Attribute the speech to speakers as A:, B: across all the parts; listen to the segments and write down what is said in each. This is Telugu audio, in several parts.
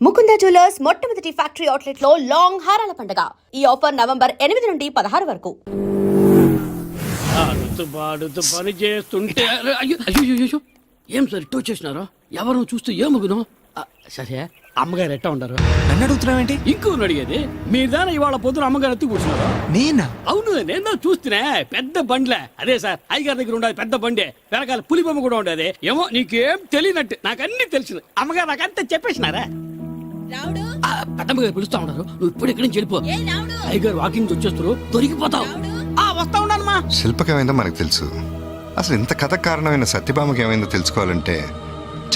A: ముకుంద జ్యువెలర్స్ మొట్టమొదటి ఫ్యాక్టరీ అవుట్లెట్లో లాంగ్ హారాల పండుగ. ఈ ఆఫర్ నవంబర్ ఎనిమిది నుండి పదహారు వరకు.
B: ఆడుతూ పాడుతూ పని చేస్తుంటే అరే, అయ్యో అయ్యో ఏం సార్ ఇటు వచ్చేసినారు? ఎవరు చూస్తూ ఏమగును సరే అమ్మగారు ఎట్టా ఉండరు
C: నన్ను అడుగుతున్నావేంటి?
B: ఇంకో అడిగేది మీరు దాని ఇవాళ పొద్దున అమ్మగారు ఎత్తుకు కూర్చున్నారు?
C: నేనా?
B: అవును నేను చూస్తున్నా. పెద్ద బండ్లే. అదే సార్ అయ్యగారి దగ్గర ఉండేది పెద్ద బండే. వెనకాల పులి బొమ్మ కూడా ఉండేది. ఏమో నీకేం తెలియనట్టు. నాకు అన్ని తెలిసింది అమ్మగారు నాకు అంతా చెప్పేసినారా?
D: రావుడు?
B: ఆ, పెద్దమ్మగారు పిలుస్తా ఉన్నారు. నువ్వు ఇప్పుడు ఇక్కడి నుంచి వెళ్ళిపో.
D: ఏ రావుడు?
B: అయ్యగారు వాకింగ్ వచ్చేస్తారు. దొరికిపోతావు ఆ వస్తా ఉన్నానమ్మా
E: శిల్పకి ఏమైందో మనకు తెలుసు. అసలు ఇంత కథ కారణమైన సత్యభామకి ఏమైందో తెలుసుకోవాలంటే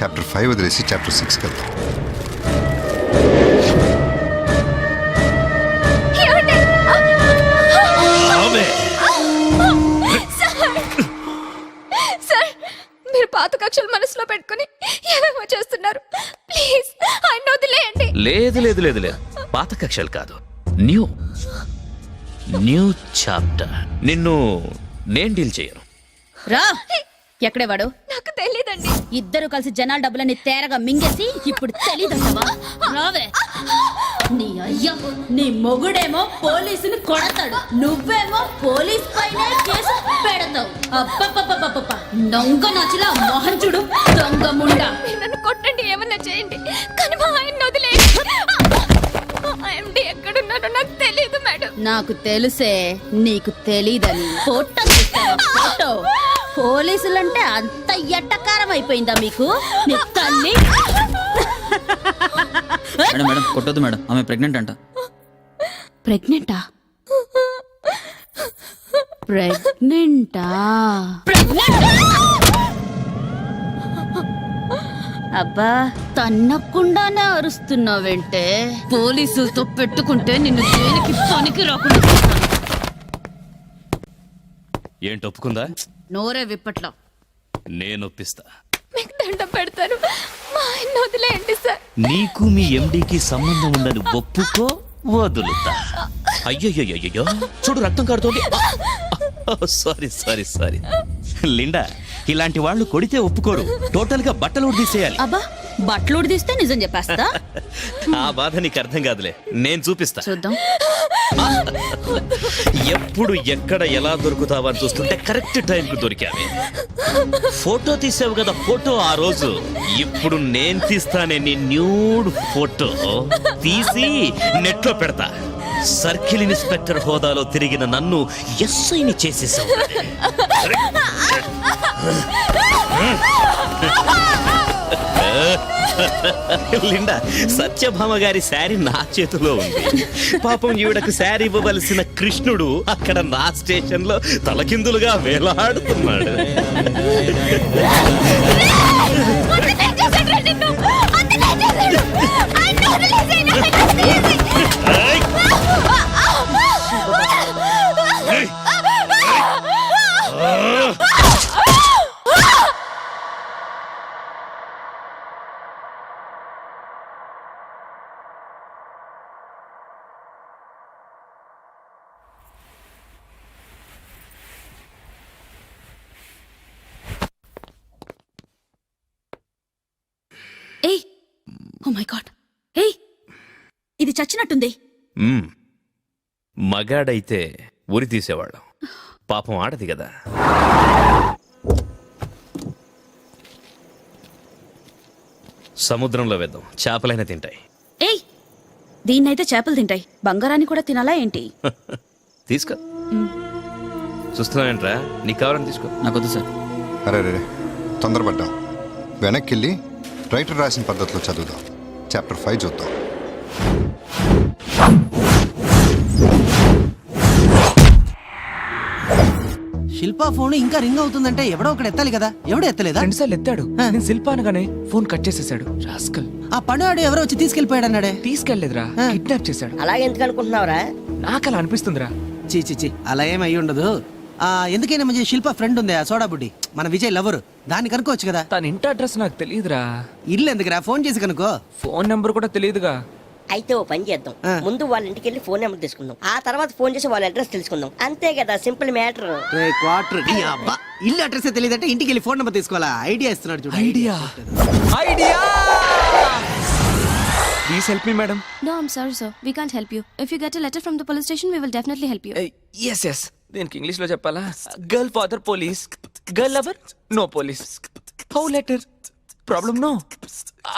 E: చాప్టర్ ఫైవ్ వదిలేసి చాప్టర్ సిక్స్ వెళ్తాం
D: పాత కక్షలు మనసులో పెట్టుకుని ఏమేమో చేస్తున్నారు. ప్లీజ్ ఆయన వదిలేయండి.
F: లేదు లేదు లేదు లేదు. పాత కక్షలు కాదు. న్యూ న్యూ చాప్టర్ నిన్ను నేను డీల్ చేయను.
G: రా! ఎక్కడే వాడు?
D: నాకు తెలియదండి
G: ఇద్దరు కలిసి జనాల డబ్బులని తేరగా మింగేసి ఇప్పుడు తెలీదంటావా? రావే. నీ అయ్య నీ మొగుడేమో పోలీసుని కొడతాడు. నువ్వేమో పోలీస్ పైన కేసు పెడతావు. అబ్బబ్బబ్బబ్బబ్బ. దొంగ నచ్చిన మొహం చూడు దొంగ ముండా.
D: నన్ను కొట్టండి ఏమన్నా చేయండి. కానీ మా ఆయన వదిలేయండి. ఎండి నాకు తెలియదు మేడం.
G: నాకు తెలుసే నీకు తెలీదని. ఫోటో చూస్తావా ఫోటో. పోలీసులంటే అంత ఎట్టకారం అయిపోయిందా మీకు? నీ తల్లి?
H: మేడం మేడం కొట్టొద్దు మేడం. ఆమె ప్రెగ్నెంట్ అంట.
G: ప్రెగ్నెంటా? ప్రెగ్నెంటా? అబ్బా తన్నకుండానే అరుస్తున్నావేంటే? పోలీసులతో పెట్టుకుంటే నిన్ను దేనికి పనికి రాకుండా.
F: ఏంటి ఒప్పుకుందా?
G: నోరే విప్పట్లో.
F: నేను ఒప్పిస్తా.
D: మీకు దండం పెడతాను. మా ఆయన వదిలేయండి సార్.
F: నీకు మీ ఎండికి సంబంధం ఉందని ఒప్పుకో వదులుతా. అయ్యయ్యో చూడు రక్తం కాడుతోంది సారీ సారీ సారీ. లిండా ఇలాంటి వాళ్ళు కొడితే ఒప్పుకోరు. టోటల్గా బట్టలు తీసేయాలి.
G: అబ్బా బట్టలు ఉడిదిస్తే నిజం చెప్పేస్తా?
F: ఆ బాధ నీకు అర్థం కాదులే. నేను చూపిస్తా.
G: చూద్దాం.
F: ఎప్పుడు ఎక్కడ ఎలా దొరుకుతావా అని చూస్తుంటే కరెక్ట్ టైంకి దొరికావి. ఫోటో తీసావు కదా ఫోటో ఆ రోజు. ఇప్పుడు నేను తీస్తానే నీ న్యూడ్ ఫోటో. తీసి నెట్లో పెడతా. సర్కిల్ ఇన్స్పెక్టర్ హోదాలో తిరిగిన నన్ను ఎస్ఐని చేసేసావు. లిండా సత్యభామ గారి శారీ నా చేతిలో ఉంది. పాపం ఈవిడకు శారీ ఇవ్వవలసిన కృష్ణుడు అక్కడ నా స్టేషన్లో తలకిందులుగా వేలాడుతున్నాడు.
D: వదిలేసేయండి.
F: ఏయ్!
G: ఓ మై గాడ్ ఏయ్! ఇది చచ్చినట్టుంది.
F: మ్మ్. మగాడైతే ఉరి తీసేవాళ్ళం. పాపం ఆడది కదా. సముద్రంలో వేద్దాం. చేపలైనా తింటాయి.
G: ఏయ్! దీన్నైతే చేపలు తింటాయి. బంగారాన్ని కూడా తినాలా ఏంటి?
F: తీసుకో. చూస్తున్నావేంట్రా? నీకు కావాలని తీసుకో.
H: నాకొద్దు సార్.
E: అరే రే తొందరపడ్డాం వెనక్కి వెళ్ళి రైటర్ రాసిన పద్ధతిలో చదువుదాం. చాప్టర్ ఫైవ్ చూద్దాం.
I: శిల్పా ఫోన్ ఇంకా రింగ్ అవుతుందంటే ఎవడో ఒకడు ఎత్తాలి కదా? ఎవడు ఎత్తలేదా?
C: రెండు సార్లు ఎత్తాడు నేను శిల్ప అనగానే ఫోన్ కట్ చేసేసాడు. రాస్కల్.
I: ఆ పనివాడు ఎవరో వచ్చి తీసుకెళ్ళిపోయాడు అన్నాడే.
C: తీసుకెళ్ళేదురా కిడ్నాప్ చేశాడు.
J: అలాగే ఎందుకు అనుకుంటున్నావురా?
C: నాకు అలా అనిపిస్తుందిరా.
I: చీ చీ చీ అలా ఏం అయి ఉండదు. ఆ ఎందుకైనా మంచి శిల్ప ఫ్రెండ్ ఉంది ఆ సోడా బుడ్డి. మన విజయ్ లవరు దాన్ని కనుక్కోవచ్చు కదా.
C: తన ఇంటి అడ్రస్ నాకు తెలియదురా.
I: ఇల్లు ఎందుకురా? ఫోన్ చేసి కనుక్కో.
C: ఫోన్ నెంబర్ కూడా తెలియదుగా.
J: అయితే ఓ పని చేద్దాం. ముందు వాళ్ళ ఇంటికి వెళ్ళి ఫోన్ నెంబర్ తీసుకుందాం. ఆ తర్వాత ఫోన్ చేసి వాళ్ళ అడ్రస్ తెలుసుకుందాం. అంతే కదా సింపుల్ మ్యాటర్.
I: రే క్వార్టర్ నీ అబ్బా. ఇల్లు అడ్రస్ తెలియదంటే ఇంటికి వెళ్ళి ఫోన్ నెంబర్ తీసుకోవాలా? ఐడియా ఇస్తున్నాడు చూడు.
C: Idea? Idea please help me madam
K: No, I'm sorry, sir. We can't help you. If you get a letter from the police station, we will definitely help you.
C: Yes yes దీనికి ఇంగ్లీష్లో చెప్పాలా girl father police girl lover no police how letter problem no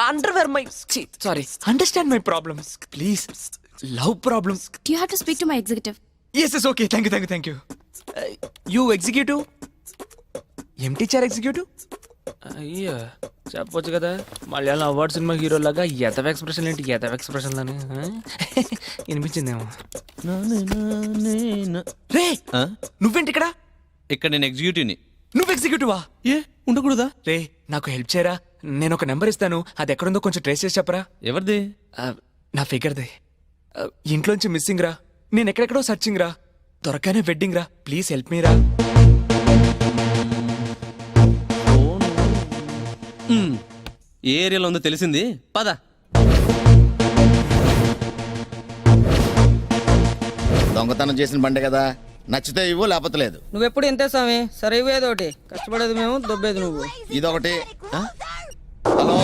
C: underwear my sorry understand my problem please love problem
K: You have to speak to my executive.
C: Yes yes okay thank you thank you thank you you executive ఏం టీచర్ ఎగ్జిక్యూటివ్ అయ్యా చెప్పొచ్చు కదా. మలయాళం అవార్డ్ సినిమా హీరో లాగా ఎతవ ఎక్స్ప్రెషన్ ఏంటి? ఎతవ ఎక్స్ప్రెషన్ లని వినిపించిందేమో. రే నువ్వేంటి ఇక్కడ?
L: ఇక్కడ నేను ఎగ్జిక్యూటివ్ని
C: నువ్వు ఎగ్జిక్యూటివా
M: ఏ ఉండకూడదా?
C: రే నాకు హెల్ప్ చేయరా? నేను ఒక నెంబర్ ఇస్తాను. అది ఎక్కడుందో కొంచెం ట్రేస్ చేసి చెప్పరా?
L: ఎవరిది?
C: నా ఫిగర్ది ఇంట్లోంచి మిస్సింగ్ రా నేను ఎక్కడెక్కడో సర్చింగ్ రా త్వరగానే వెడ్డింగ్ రా ప్లీజ్ హెల్ప్ మీ రా
L: ఏ ఏరియాలో ఉందో తెలిసింది. పద.
N: దొంగతనం చేసిన బండే కదా. నచ్చితే ఇవ్వు లేకపోతే లేదు.
J: నువ్వెప్పుడు ఇంతే స్వామి? సరే ఇవ్వేది ఒకటి. కష్టపడేది మేము దొబ్బేది నువ్వు.
N: ఇదొకటి? హలో?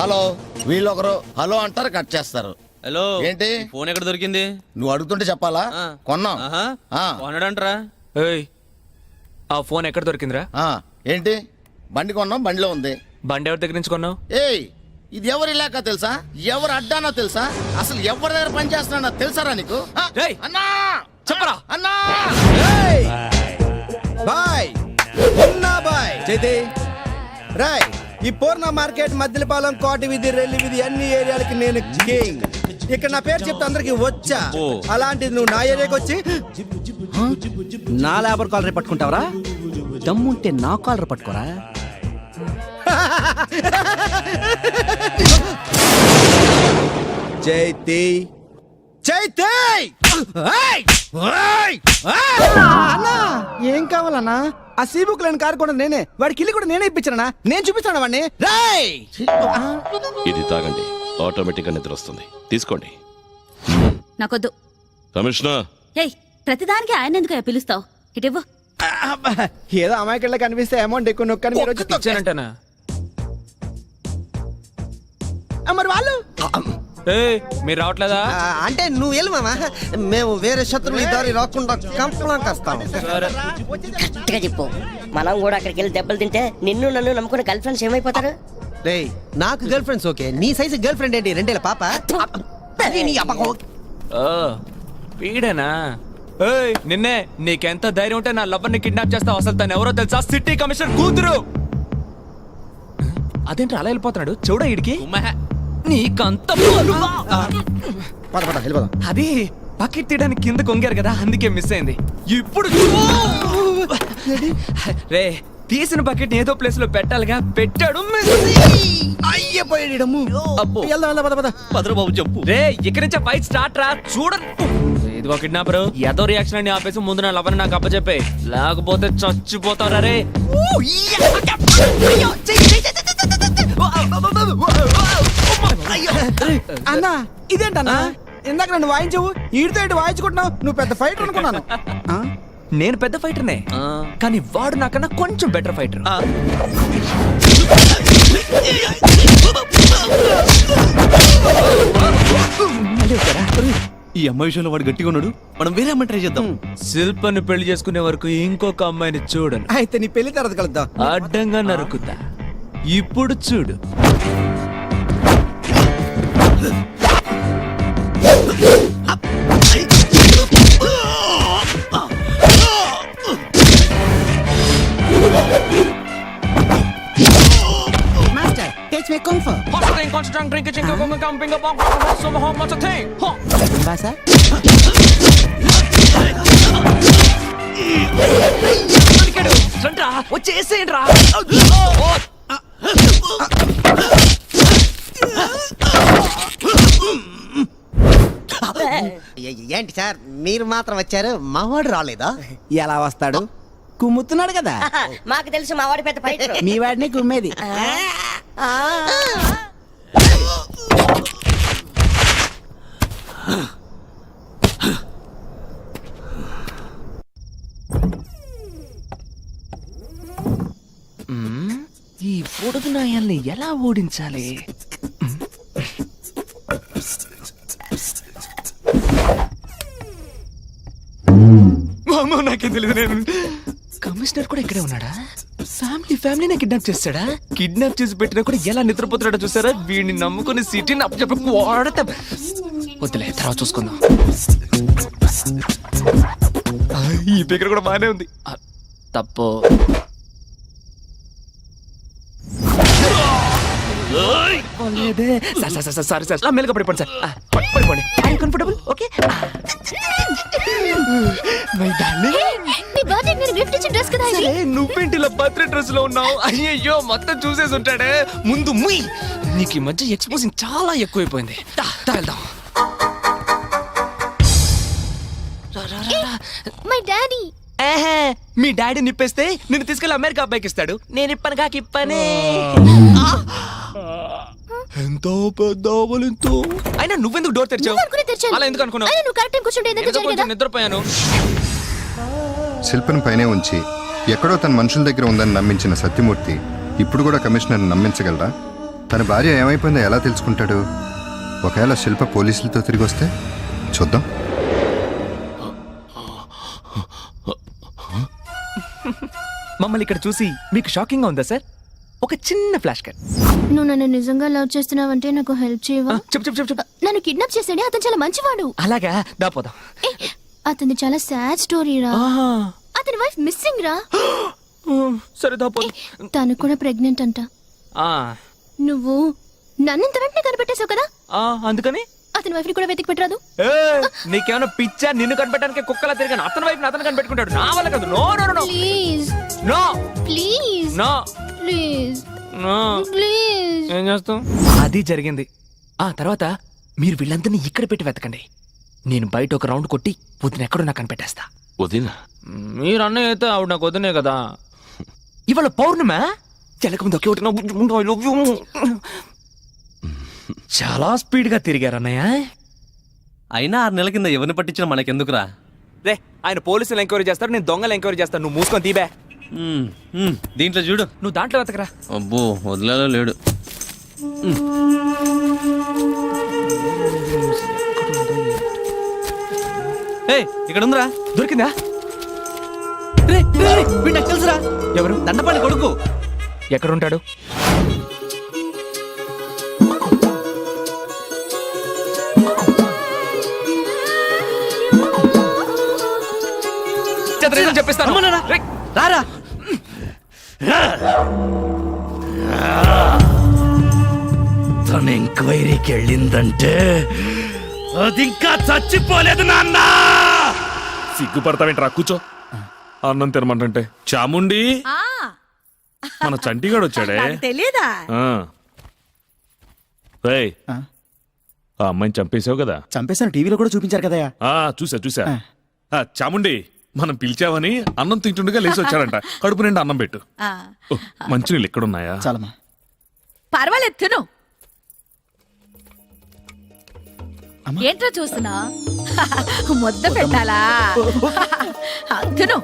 N: హలో? వీళ్ళొకరు హలో అంటారు కట్ చేస్తారు.
L: హలో
N: ఏంటి?
L: ఫోన్ ఎక్కడ దొరికింది?
N: నువ్వు అడుగుతుంటే చెప్పాలా. కొన్నాం.
L: కొనడంట్రా.
C: ఏయ్ ఆ ఫోన్ ఎక్కడ దొరికిందిరా?
N: ఆ, ఏంటి? బండి కొన్నాం బండిలో ఉంది.
C: బండి ఎవరి దగ్గర నుంచి కొన్నావు?
N: ఏయ్ ఇది ఎవరి ఇలాకా తెలుసా? ఎవరు అడ్డానో తెలుసా? అసలు ఎవరి దగ్గర పని చేస్తున్నా తెలుసారా నీకు? ఆ? అన్నా!
C: చెప్పరా!
N: అన్నా!
M: బాయ్! ఉన్నా బాయ్! చైతి! రాయ్! ఈ పూర్ణ మార్కెట్ మద్దిలపాలెం కోట వీధి రెల్లి వీధి అన్ని ఏరియాలకి నేను కింగ్. ఇక్కడ నా పేరు చెప్తే అందరికి వచ్చా.
L: ఓ.
M: అలాంటిది నువ్వు నా ఏరియాకి వచ్చి నా లేబర్ కాలర్ పట్టుకుంటావరా? దమ్ముంటే నా కాలర్ పట్టుకోరా? చైతి చైతి ఏయ్! ఏయ్! అన్నా ఏం కావాలన్నా? ఆ సీ బుక్ లేని కారు కూడా నేనే. వాడికి ఇల్లు కూడా నేనే ఇప్పించానా నేను చూపిస్తాను వాడిని. రాయ్
F: ఇది తాగండి. ఆటోమేటిక్గా నిద్ర వస్తుంది. తీసుకోండి.
G: నాకొద్దు.
F: కమిషనర్!
G: ఏయ్ ప్రతిదానికి ఆయన ఎందుకు పిలుస్తావు? ఇటివ్వు
M: ఏదో అమాయకుల్లో కనిపిస్తే అమౌంట్ ఎక్కువ నొక్కని మీరు వచ్చి
C: ఇచ్చానంటనా
M: ఆ, మరి వాళ్ళు?
C: ఏయ్ మీరు రావట్లేదా?
M: అంటే నువ్వు వెళ్ళు మామా. మేము వేరే శత్రువులు ఈ దారి రాకుండా కంపలాంకి వస్తాం
C: సరే.
J: గట్టిగా చెప్పు. మనం కూడా అక్కడికి వెళ్ళి దెబ్బలు తింటే నిన్ను నన్ను నమ్ముకున్న గర్ల్ ఫ్రెండ్స్ ఏమైపోతారు?
M: రేయ్ నాకు గర్ల్ ఫ్రెండ్స్ ఓకే. నీ సైజు గర్ల్ ఫ్రెండ్ ఏంటి? రెండేళ్ళ పాప? అది నీ అబ్బకో.
C: ఓ వీడేనా? ఏయ్ నిన్నే నీకెంత ధైర్యం ఉంటే నా లవ్వర్ని కిడ్నాప్ చేస్తావు అసలు తను ఎవరో తెలుసా? సిటీ కమిషనర్ కూతురు. అదేంటి అలా వెళ్ళిపోతున్నాడు? చూడ ఇడికి నీకంత బలువా?
M: పద పద వెళ్ళిపోదాం
C: అది బకెట్ తీయడానికి కింద కొంగారు కదా అందుకే మిస్ అయింది ఇప్పుడు చూ- రే తీసిన బకెట్ ఏదో ప్లేస్లో పెట్టాలిగా పెట్టాడు miss.
M: అయ్యపోయాడమ్ము
L: అబ్బో.
M: వెళ్దాం వెళ్దాం పద పద
L: భద్రబాబు చెప్పు
C: రే ఇక్కడి నుంచి ఫైట్ స్టార్ట్ రా చూడ ఇదిగో కిడ్నాపర్ ఏదో రియాక్షన్ అని ఆపేసి ముందు నా లవర్ నాకు అప్పచెప్పే లేకపోతే చచ్చిపోతారా రే
M: అన్నా ఇదేంటన్నా? ఇందాక నన్ను వాయించవు ఈడితో ఇటు వాయించుకుంటున్నావు నువ్వు పెద్ద ఫైటర్ అనుకున్నాను. ఆ?
C: నేను పెద్ద ఫైటర్నే
L: ఆ.
C: కానీ వాడు నాకన్నా కొంచెం బెటర్ ఫైటర్
L: ఆ. ఈ అమ్మాయి విషయంలో వాడు గట్టిగా ఉన్నాడు. మనం వేరే అమ్మాయి ట్రై చేద్దాం.
C: శిల్పని పెళ్ళి చేసుకునే వరకు ఇంకొక అమ్మాయిని చూడను.
M: అయితే నీ పెళ్ళి తర్వాత కలుద్దాం.
C: అడ్డంగా నరుకుతా. ఇప్పుడు చూడు.
M: మాస్టర్ టేచ్ మీ కుంగ్ ఫు భాష
C: వచ్చేసేయండి రా.
M: ఏంటి సార్? మీరు మాత్రం వచ్చారు. మావాడు రాలేదా? ఎలా వస్తాడు? కుమ్ముతున్నాడు కదా.
J: మాకు తెలుసు మా వాడి పెద్ద ఫైటర్
M: మీ వాడిని కుమ్మేది.
C: ఈ పొడుగు నాయాల్ని ఎలా ఓడించాలి? నాకేం తెలియదు నేను కమిషనర్ కూడా ఇక్కడే ఉన్నాడా ఫ్యామిలీ ఫ్యామిలీనే కిడ్నాప్ చేస్తాడా కిడ్నాప్ చేసి పెట్టినా కూడా ఎలా నిద్రపోతున్నాడో చూసారా వీడిని నమ్ముకుని సిటీని అప్పచెప్పి వాడతా వద్దులే తర్వాత చూసుకుందాం ఈ దగ్గర కూడా బాగానే ఉంది తప్పు. Sir sir sir sorry sir మెల్లగా పడిపోండి sir పడిపోండి I comfortable okay my darling
K: నీ బర్త్డే నేను గిఫ్ట్ ఇచ్చిన డ్రెస్ కదా ఇది?
C: సరే నువ్వేంటి ఇలా బర్త్డే డ్రెస్లో ఉన్నావు? అయ్యయ్యో మొత్తం చూసేసి ఉంటాడే. ముందు ముయ్. నీకు ఈ మధ్య ఎక్స్పోజింగ్ చాలా ఎక్కువైపోయింది. వెళ్దాం.
K: మై డాడీ
C: ఏహే, మీ డాడీ నిప్పేస్తే నిన్ను తీసుకెళ్ళి అమెరికా అబ్బాయికి ఇస్తాడు. నేను ఇప్పను. కాక ఇప్పనే ఎంతో పెద్ద ఎంతో అయినా నువ్వెందుకు డోర్ తెరిచావు?
K: అనుకుని తెరిచాను.
C: అలా ఎందుకు అనుకున్నావు?
K: అయినా నువ్వు కరెక్ట్ టైం కూర్చుంటే ఎందుకు
C: ఏదో కొంచెం
K: జరిగేదా
C: నిద్రపోయాను?
E: శిల్పను పైనే ఉంచి ఎక్కడో తన మనుషుల దగ్గర ఉందని నమ్మించిన సత్యమూర్తి ఇప్పుడు కూడా కమిషనర్ని నమ్మించగలరా? తన భార్య ఏమైపోయిందో ఎలా తెలుసుకుంటాడు? ఒకవేళ శిల్ప పోలీసులతో తిరిగి వస్తే చూద్దాం.
C: మమ్మల్ని ఇక్కడ చూసి మీకు షాకింగ్గా ఉందా సార్? ఒక చిన్న ఫ్లాష్ కట్
K: నువ్వు నన్ను నిజంగా లవ్ చేస్తున్నావంటే నాకు హెల్ప్ చేయవా?
C: చెప్పు చెప్పు చెప్పు చెప్పు.
K: నన్ను కిడ్నాప్ చేసాడే అతను చాలా మంచివాడు.
C: అలాగా? దాపోదాం
K: ఏ, అతనిది చాలా సాడ్ స్టోరీ రా.
C: ఆహా.
K: అతని వైఫ్ మిస్సింగ్ రా.
C: సరే దాపోదాం
K: తను కూడా ప్రెగ్నెంట్ అంట.
C: ఆ,
K: నువ్వు నన్ను ఇంత వెంటనే కనిపెట్టేశావు కదా?
C: ఆ, అందుకని?
K: అతని వైఫ్ని కూడా వెతికి పెట్టరాదు?
C: ఏ, నీకేమైనా పిచ్చా? నిన్ను కనిపెట్టడానికి కుక్కలా తిరిగాను. అతని వైపు అతను కనిపెట్టుకుంటాడు నా వల్ల కాదు. No no no.
K: Please.
C: No.
K: Please.
C: No.
K: Please.
C: No.
K: Please.
C: ఏం చేస్తాం అది జరిగింది. ఆ తర్వాత మీరు వీళ్ళందరినీ ఇక్కడ పెట్టి వెతకండి. నేను బయట ఒక రౌండ్ కొట్టి పొద్దున ఎక్కడో నాకు కనిపెట్టేస్తా.
L: వదినా?
C: మీరు అన్నయ్య అయితే ఆవిడ నాకు వద్దనే కదా. ఇవాళ పౌర్ణమ? చెలక ముందు ఒకే ఒకటి నా బుజ్జి ముందు I love you. చాలా స్పీడ్గా తిరిగారు అన్నయ్య.
O: అయినా ఆరు నెలల కింద ఎవరిని పట్టించినా మనకెందుకురా?
C: రే ఆయన పోలీసులు ఎంక్వైరీ చేస్తారు నేను దొంగలు ఎంక్వైరీ చేస్తాను. నువ్వు మూసుకొని తీబే.
O: దీంట్లో చూడు.
C: నువ్వు దాంట్లో వెతకరా.
O: అబ్బో వదిలేలో లేడు. ఏ ఇక్కడ ఉందిరా.
C: దొరికిందా?
O: రే, రే, నాకు తెలుసురా.
C: ఎవరు?
O: దండపల్లి కొడుకు.
C: ఎక్కడ ఉంటాడు చంద్రయ్య చెప్పిస్తాను.
O: రారా.
L: తన ఎంక్వైరీకి వెళ్ళిందంటే అది ఇంకా చచ్చిపోలేదు నాన్న.
P: సిగ్గుపడతావేంట్రా? కూర్చో. అన్నం తినమంటే చాముండి. మన చంటిగాడు వచ్చాడే.
Q: తెలీదా?
P: ఆ. రేయ్, ఆ. అమ్మాయిని చంపేశావు కదా?
M: చంపేశాను టీవీలో కూడా చూపించారు
P: ఆ చూసా చూసా ఆ, చాముండి. మనం పిలిచావని అన్నం తింటుండగా లేచి వచ్చాడంట కడుపు నిండా అన్నం పెట్టు. ఓ, మంచినీళ్ళు ఎక్కడున్నాయా?
M: చాలమ్మా.
Q: పర్వాలేదు తిను. ఏంట్రా చూస్తున్నా? ముద్ద పెట్టాలా? ఆ, తిను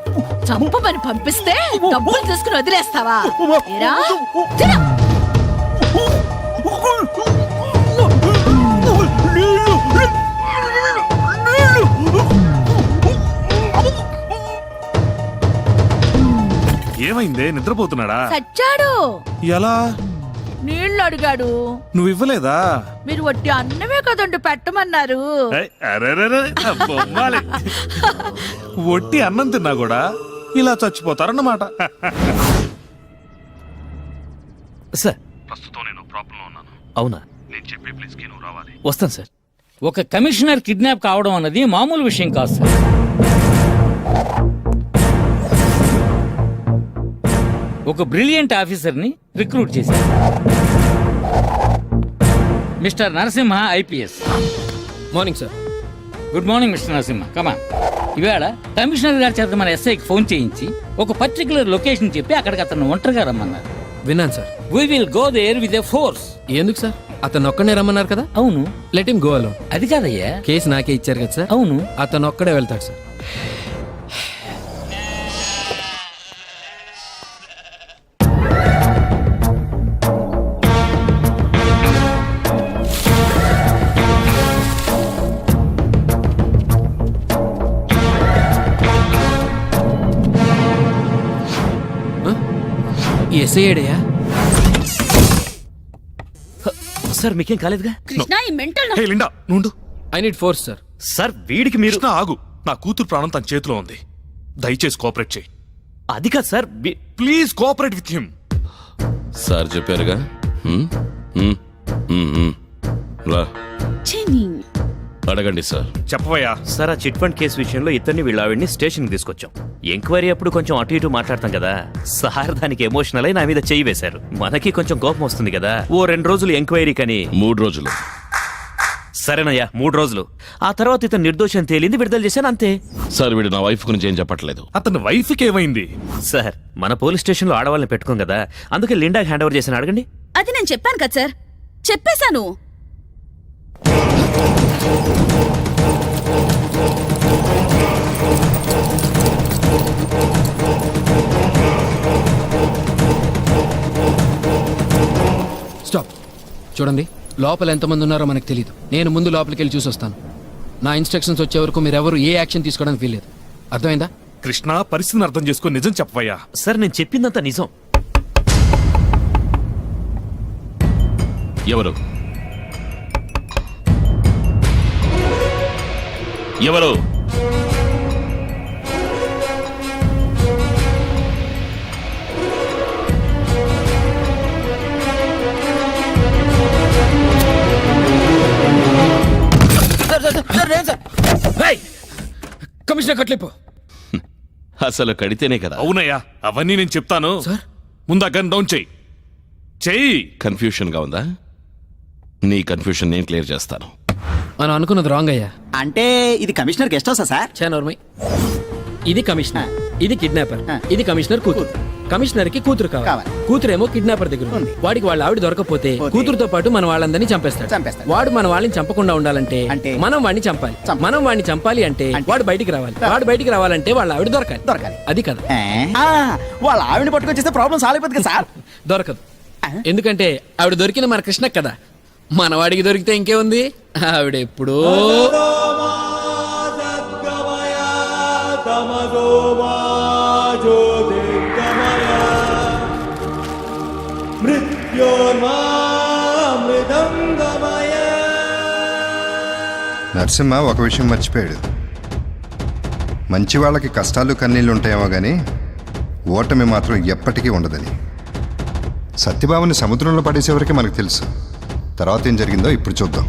Q: చంపమని పంపిస్తే డబ్బులు తీసుకుని వదిలేస్తావా? ఏరా? తిను.
P: ఏమైందే? నిద్రపోతున్నాడా?
Q: చచ్చాడు
P: ఎలా?
Q: నీళ్ళు అడిగాడు.
P: నువ్వు ఇవ్వలేదా?
Q: మీరు వట్టి అన్నమే కదండి పెట్టమన్నారు.
P: ఏయ్, అరెరెరె, ఆ బొమ్మాలి. ఒట్టి అన్నం తిన్నా కూడా ఇలా చచ్చిపోతారన్నమాట.
O: సార్.
P: ప్రస్తుతం నేను ప్రాబ్లం ఉన్నాను.
O: అవునా?
P: నేను చెప్పే నువ్వు రావాలి.
O: వస్తాను సార్.
R: ఒక కమిషనర్ కిడ్నాప్ కావడం అన్నది మామూలు విషయం కాదు సార్. ఒక బ్రిలియంట్ ఆఫీసర్ని రిక్రూట్ చేశారు. Mister Narasimha IPS.
O: Morning sir
R: good morning mister Narasimha. కమా ఇవాళ కమిషనర్ గారి చేత మన ఎస్ఐకి ఫోన్ చేయించి ఒక పర్టికులర్ లొకేషన్ చెప్పి అక్కడికి అతను ఒంటరిగా రమ్మన్నారు.
O: విన్నాను sir
R: we will go there with a force
O: ఎందుకు సార్ అతను ఒక్కడే రమ్మన్నారు కదా?
R: అవును.
O: లెట్ హిమ్ గో
R: అది కాదయ్యా.
O: కేసు నాకే ఇచ్చారు కదా సార్
R: అవును.
O: అతను ఒక్కడే వెళ్తాడు సార్ ఏడయ్యా
F: సార్ మీకేం కాలేదుగా?
S: కృష్ణ ఈ మెంటల్
P: హే లిండా నుండు
O: I need force sir.
F: Sir వీడికి మీరు
P: కృష్ణ ఆగు. నా కూతురు ప్రాణం తన చేతిలో ఉంది. దయచేసి కోఆపరేట్ చేయి.
F: అది కాదు sir we-
P: please cooperate with him.
L: Sir చెప్పారుగా? హ్మ్? హ్మ్? హ్మ్, హ్మ్. రా. అడగండి సార్.
P: చెప్పవయ్యా.
F: సార్ ఆ చిట్ ఫండ్ కేసు విషయంలో ఇద్దరిని వీళ్ళ ఆవిడ్ని స్టేషన్కి తీసుకొచ్చాం. ఎంక్వైరీ అప్పుడు కొంచెం అటు ఇటు మాట్లాడతాం కదా. సార్ దానికి ఎమోషనల్ అయి నా మీద చెయ్యి వేశారు. మనకి కొంచెం కోపం వస్తుంది కదా. ఓ రెండు రోజులు ఎంక్వైరీ కని
L: మూడు రోజులు.
F: సరేనయ్యా మూడు రోజులు. ఆ తర్వాత ఇతను నిర్దోషం తేలింది విడుదల చేశాను అంతే.
L: సార్ వీడు నా వైఫ్ గురించి ఏం చెప్పట్లేదు.
P: అతని వైఫ్కి ఏమైంది?
F: సార్ మన పోలీస్ స్టేషన్లో ఆడవాళ్ళని పెట్టుకోం కదా. అందుకే లిండా హ్యాండ్ ఓవర్ చేసిన అడగండి.
S: అది నేను చెప్పాను కదా సార్. చెప్పేశాను.
O: స్టాప్. చూడండి లోపల ఎంతమంది ఉన్నారో మనకు తెలియదు నేను ముందు లోపలికి వెళ్ళి చూసి వస్తాను నా ఇన్స్ట్రక్షన్స్ వచ్చే వరకు మీరెవరు ఏ యాక్షన్ తీసుకోవడానికి వీల్లేదు. అర్థమైందా?
P: కృష్ణ పరిస్థితిని అర్థం చేసుకొని నిజం చెప్పవయ్యా.
F: సార్ నేను చెప్పిందంతా నిజం.
L: ఎవరు? ఎవరు?
O: కమిషనర్ కట్లిపో.
L: అసలు కడితేనే కదా.
P: అవునయ్యా అవన్నీ నేను చెప్తాను. ముందు ఆ గన్ డౌన్ చెయ్యి చెయ్యి
L: కన్ఫ్యూషన్గా ఉందా? నీ కన్ఫ్యూషన్ నేను క్లియర్ చేస్తాను.
O: మనం అనుకున్నది రాంగ్ అయ్యా.
T: అంటే ఇది కమిషనర్ గెస్ట్ హౌసా సార్?
O: చానోర్మై ఇది కమిషనర్ ఇది కిడ్నాపర్ ఇది కమిషనర్ కూతురు. కమిషనర్కి కూతురు కావాలి. కూతురేమో కిడ్నాపర్ దగ్గర ఉంది. వాడికి వాళ్ళ ఆవిడ దొరకపోతే కూతురుతో పాటు మన వాళ్ళందరినీ చంపేస్తాడు.
T: చంపేస్తాడు.
O: వాడు మన వాళ్ళని చంపకుండా ఉండాలంటే
T: అంటే?
O: మనం వాడిని చంపాలి. మనం వాడిని చంపాలి అంటే వాడు బయటికి రావాలి. వాడు బయటికి రావాలంటే వాళ్ళ ఆవిడ దొరకాలి.
T: దొరకాలి.
O: అది కదా.
T: వాళ్ళ ఆవిడ పట్టుకొచ్చేస్తే ప్రాబ్లం సాల్వ్ అయిపోతుంది సార్?
O: దొరకదు. ఎందుకంటే ఆవిడ దొరికిన మన కృష్ణ కదా. మనవాడికి దొరికితే ఇంకేముంది? ఆవిడ ఎప్పుడో
E: నరసింహ ఒక విషయం మర్చిపోయాడు. మంచి వాళ్ళకి కష్టాలు కన్నీళ్ళు ఉంటాయేమో కానీ ఓటమి మాత్రం ఎప్పటికీ ఉండదని. సత్యభావని సముద్రంలో పడేసేవరకే మనకు తెలుసు. తర్వాత ఏం జరిగిందో ఇప్పుడు చూద్దాం.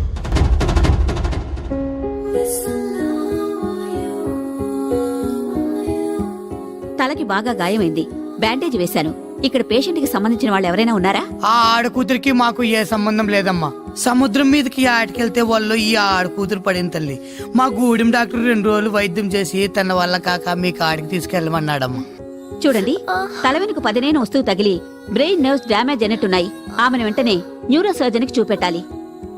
S: తలకి బాగా గాయమైంది. బ్యాండేజ్ వేశాను. ఇక్కడ పేషెంట్కి సంబంధించిన వాళ్ళు ఎవరైనా ఉన్నారా?
T: ఆ ఆడ కూతురికి మాకు ఏ సంబంధం లేదమ్మా. సముద్రం మీదకి ఆటకెళ్తే వాళ్ళు ఈ ఆడ కూతురు పడిన తల్లి. మా గూడెం డాక్టర్ రెండు రోజులు వైద్యం చేసి తన వల్ల కాక మీ కాడికి తీసుకెళ్ళమన్నాడమ్మా.
S: చూడండి తల వెనుక పదినేను వస్తువు తగిలి బ్రెయిన్ నర్వ్స్ డ్యామేజ్ అయినట్టున్నాయి. ఆమెను వెంటనే న్యూరో సర్జన్కి చూపెట్టాలి.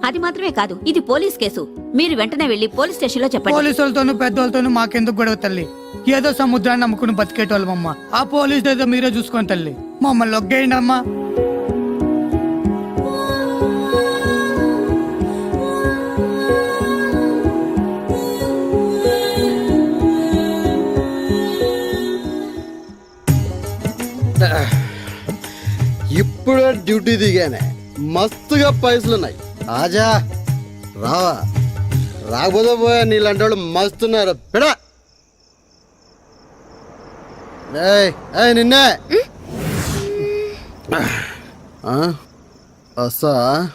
S: అది మాత్రమే కాదు ఇది పోలీస్ కేసు. మీరు వెంటనే వెళ్ళి పోలీస్ స్టేషన్లో చెప్పండి.
T: పోలీసు వాళ్ళతోనూ పెద్దోళ్ళతోనూ మాకెందుకు గొడవ తల్లి? ఏదో సముద్రాన్ని నమ్ముకుని బతికేటోళ్ళమమ్మా. ఆ పోలీసు ఏదో మీరే చూసుకోండి తల్లి. మమ్మల్ని ఒగ్గేయండి అమ్మా.
U: ఇప్పుడే డ్యూటీ దిగానే. మస్తుగా పైసలున్నాయి. ఆజా రావా. రాకపోతే పోయా నీలాంటి వాళ్ళు మస్తున్నారు. పెడా. నిన్నే. అసా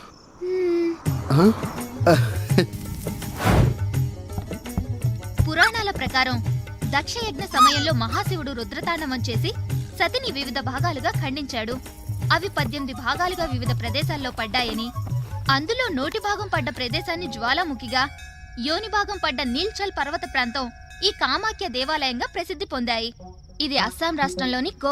C: పురాణాల ప్రకారం దక్షయజ్ఞ సమయంలో మహాశివుడు రుద్రతాండవం చేసి సతిని వివిధ భాగాలుగా ఖండించాడు. అవి పద్దెనిమిది భాగాలుగా వివిధ ప్రదేశాల్లో పడ్డాయని. అందులో నోటి భాగం పడ్డ ప్రదేశాన్ని జ్వాలాముఖిగా యోని భాగం పడ్డ నీల్చల్ పర్వత ప్రాంతం ఈ కామాఖ్య దేవాలయంగా ప్రసిద్ధి పొందాయి. ఇది అస్సాం రాష్ట్రంలోని